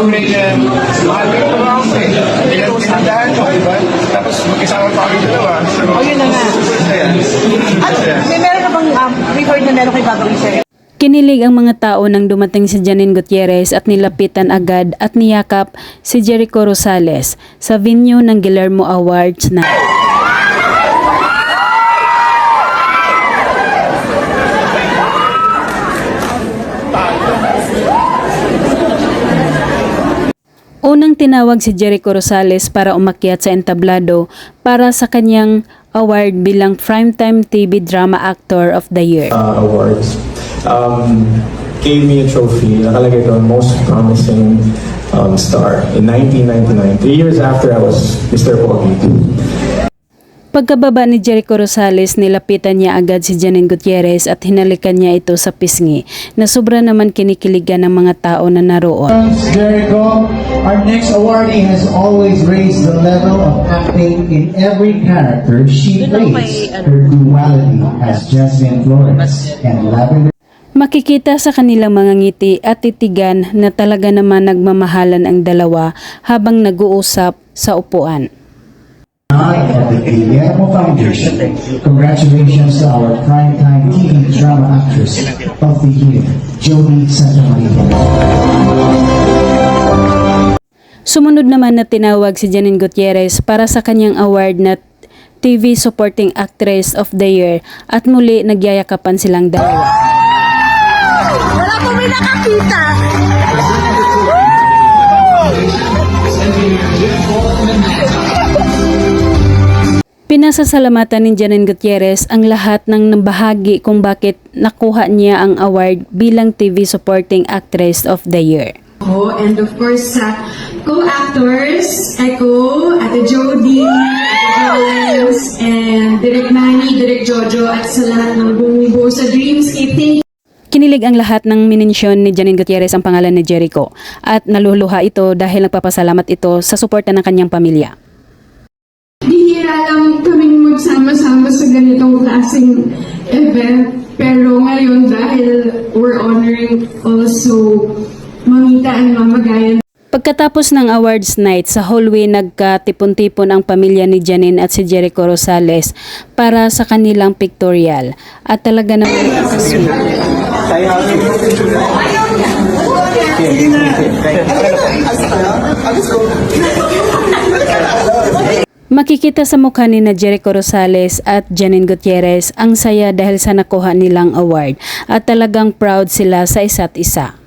Ganyan, mahal ko yung mga ako eh. Pinag- Pinagdahan ko, di ba? Tapos mag-isama pa kami dalawa. Oh, yun na nga. At may meron na bang um, record na meron kay gagawin sa'yo? Kinilig ang mga tao nang dumating si Janine Gutierrez at nilapitan agad at niyakap si Jericho Rosales sa venue ng Guillermo Awards na Unang tinawag si Jericho Rosales para umakyat sa entablado para sa kanyang award bilang Primetime TV Drama Actor of the Year. uh, awards um, gave me a trophy. Nakalagay doon, most promising um, star in 1999. Three years after I was Mr. Pogi. Pagkababa ni Jericho Rosales, nilapitan niya agad si Janine Gutierrez at hinalikan niya ito sa pisngi na sobra naman kinikiligan ng mga tao na naroon. Jericho. Our next awardee has always raised the level of acting in every character she plays. Her duality as Jasmine Flores and Lavender Makikita sa kanilang mga ngiti at titigan na talaga naman nagmamahalan ang dalawa habang nag-uusap sa upuan. Of the Guillermo Foundation. Congratulations to our primetime TV drama actress of the year, Jodie Santamaria. Sumunod naman na tinawag si Janine Gutierrez para sa kanyang award na TV Supporting Actress of the Year at muli nagyayakapan silang dalawa. Wala po may nakakita! Pinasasalamatan ni Janine Gutierrez ang lahat ng nabahagi kung bakit nakuha niya ang award bilang TV Supporting Actress of the Year. ko. And of course, sa co-actors, Echo, Ate Jody, Ate Jones, and Direk Manny, Direk Jojo, at sa lahat ng bumubuo sa Dreamscape. Thank Kinilig ang lahat ng minensyon ni Janine Gutierrez ang pangalan ni Jericho at naluluha ito dahil nagpapasalamat ito sa suporta ng kanyang pamilya. Magsama-sama sa ganitong klaseng event. Pero ngayon, dahil we're honoring also Mamita and Mamagayan Pagkatapos ng awards night sa hallway nagkatipon-tipon ang pamilya ni Janine at si Jericho Rosales para sa kanilang pictorial at talaga namang nakasweet. Makikita sa mukha ni na Jericho Rosales at Janine Gutierrez ang saya dahil sa nakuha nilang award at talagang proud sila sa isa't isa.